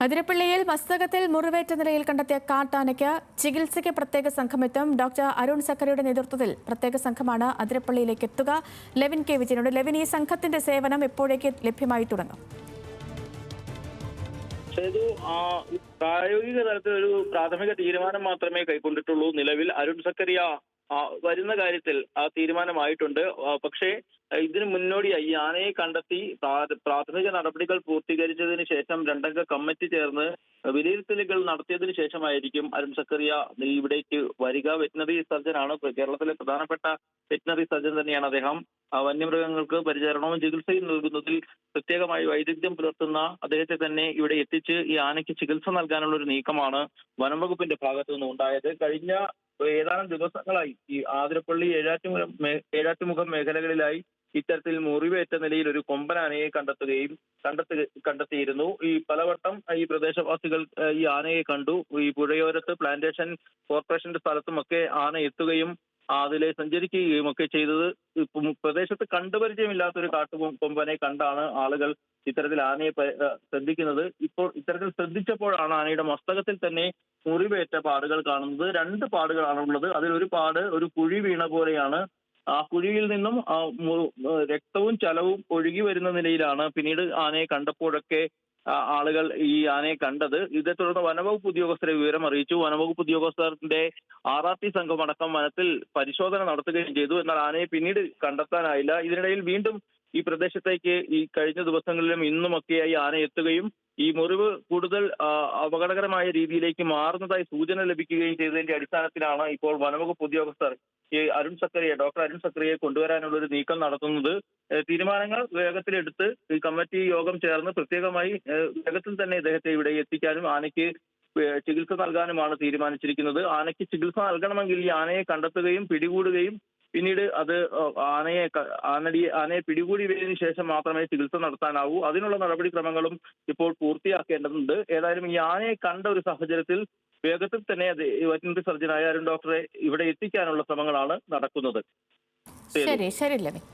അതിരപ്പള്ളിയിൽ മസ്തകത്തിൽ മുറിവേറ്റ നിലയിൽ കണ്ടെത്തിയ കാട്ടാനയ്ക്ക് ചികിത്സയ്ക്ക് പ്രത്യേക സംഘമെത്തും ഡോക്ടർ അരുൺ സക്കറിയുടെ നേതൃത്വത്തിൽ പ്രത്യേക സംഘമാണ് അതിരപ്പള്ളിയിലേക്ക് എത്തുക. Levin K. വിജയനോട് ലെവിൻ ഈ സംഘത്തിന്റെ സേവനം എപ്പോഴേക്ക് ലഭ്യമായി തുടങ്ങും? സേതു പ്രായോഗിക തലത്തിൽ ഒരു പ്രാഥമിക തീരുമാനം മാത്രമേ കൈക്കൊണ്ടിട്ടുള്ളൂ. നിലവിൽ അരുൺ സക്കറിയ വരുന്ന കാര്യത്തിൽ ആ തീരുമാനമായിട്ടുണ്ട്. പക്ഷേ ഇതിന് മുന്നോടിയായി ആനയെ കണ്ടെത്തി പ്രാഥമിക നടപടികൾ പൂർത്തീകരിച്ചതിന് ശേഷം രണ്ടംഗ കമ്മിറ്റി ചേർന്ന് വിലയിരുത്തലുകൾ നടത്തിയതിനു ശേഷമായിരിക്കും അരുൺ സക്കറിയ ഇവിടേക്ക് വരിക. വെറ്റിനറി സർജനാണ്. കേരളത്തിലെ പ്രധാനപ്പെട്ട വെറ്റിനറി സർജൻ തന്നെയാണ് അദ്ദേഹം. വന്യമൃഗങ്ങൾക്ക് പരിചരണവും ചികിത്സയും നൽകുന്നതിൽ പ്രത്യേകമായി വൈദഗ്ധ്യം പുലർത്തുന്ന അദ്ദേഹത്തെ തന്നെ ഇവിടെ എത്തിച്ച് ഈ ആനയ്ക്ക് ചികിത്സ നൽകാനുള്ള ഒരു നീക്കമാണ് വനംവകുപ്പിന്റെ ഭാഗത്തു നിന്ന് ഉണ്ടായത് കഴിഞ്ഞ ഏതാനും ദിവസങ്ങളായി ഈ ആതിരപ്പള്ളി ഏഴാറ്റുമുഖം ഏഴാറ്റുമുഖം മേഖലകളിലായി ഇത്തരത്തിൽ മുറിവേറ്റ നിലയിൽ ഒരു കൊമ്പനാനയെ കണ്ടെത്തുകയും കണ്ടെത്തു കണ്ടെത്തിയിരുന്നു. ഈ പലവട്ടം ഈ പ്രദേശവാസികൾ ഈ ആനയെ കണ്ടു. ഈ പുഴയോരത്ത് പ്ലാന്റേഷൻ കോർപ്പറേഷന്റെ സ്ഥലത്തുമൊക്കെ ആന എത്തുകയും അതിലെ സഞ്ചരിക്കുകയും ഒക്കെ ചെയ്തത്. ഇപ്പം പ്രദേശത്ത് കണ്ടുപരിചയമില്ലാത്ത ഒരു കാട്ടുകൊമ്പനെ കണ്ടാണ് ആളുകൾ ഇത്തരത്തിൽ ആനയെ ശ്രദ്ധിക്കുന്നത്. ഇപ്പോൾ ഇത്തരത്തിൽ ശ്രദ്ധിച്ചപ്പോഴാണ് ആനയുടെ മസ്തകത്തിൽ തന്നെ മുറിവേറ്റ പാടുകൾ കാണുന്നത്. രണ്ട് പാടുകളാണ് ഉള്ളത്. അതിൽ ഒരു പാട് ഒരു കുഴി വീണ പോലെയാണ്. ആ കുഴിയിൽ നിന്നും രക്തവും ചലവും ഒഴുകി വരുന്ന നിലയിലാണ് പിന്നീട് ആനയെ കണ്ടപ്പോഴൊക്കെ ആളുകൾ ഈ ആനയെ കണ്ടത്. ഇതേ തുടർന്ന് വനവകുപ്പ് ഉദ്യോഗസ്ഥരെ വിവരം അറിയിച്ചു. വനവകുപ്പ് ഉദ്യോഗസ്ഥരുടെ ആർ ആർ ടി സംഘം അടക്കം വനത്തിൽ പരിശോധന നടത്തുകയും ചെയ്തു. എന്നാൽ ആനയെ പിന്നീട് കണ്ടെത്താനായില്ല. ഇതിനിടയിൽ വീണ്ടും ഈ പ്രദേശത്തേക്ക് ഈ കഴിഞ്ഞ ദിവസങ്ങളിലും ഇന്നുമൊക്കെയായി ആന എത്തുകയും ഈ മുറിവ് കൂടുതൽ അപകടകരമായ രീതിയിലേക്ക് മാറുന്നതായി സൂചന ലഭിക്കുകയും ചെയ്തതിന്റെ അടിസ്ഥാനത്തിലാണ് ഇപ്പോൾ വനവകുപ്പ് ഉദ്യോഗസ്ഥർ ഈ അരുൺ സക്കറിയെ ഡോക്ടർ അരുൺ സക്കറിയെ കൊണ്ടുവരാനുള്ള ഒരു നീക്കം നടത്തുന്നത് തീരുമാനങ്ങൾ വേഗത്തിലെടുത്ത് ഈ കമ്മിറ്റി യോഗം ചേർന്ന് പ്രത്യേകമായി വേഗത്തിൽ തന്നെ ഇദ്ദേഹത്തെ ഇവിടെ എത്തിക്കാനും ആനയ്ക്ക് ചികിത്സ നൽകാനുമാണ് തീരുമാനിച്ചിരിക്കുന്നത്. ആനയ്ക്ക് ചികിത്സ നൽകണമെങ്കിൽ ഈ ആനയെ കണ്ടെത്തുകയും പിടികൂടുകയും പിന്നീട് അത് ആനയെ ആനടിയെ ആനയെ പിടികൂടിയതിനു ശേഷം മാത്രമേ ചികിത്സ നടത്താനാവൂ. അതിനുള്ള നടപടിക്രമങ്ങളും ഇപ്പോൾ പൂർത്തിയാക്കേണ്ടതുണ്ട്. ഏതായാലും ഈ ആനയെ കണ്ട ഒരു സാഹചര്യത്തിൽ വേഗത്തിൽ തന്നെ വെറ്റിനറി സർജനായ അരുൺ ഡോക്ടറെ ഇവിടെ എത്തിക്കാനുള്ള ശ്രമങ്ങളാണ് നടക്കുന്നത്. ശരി ശരി ലെവിൻ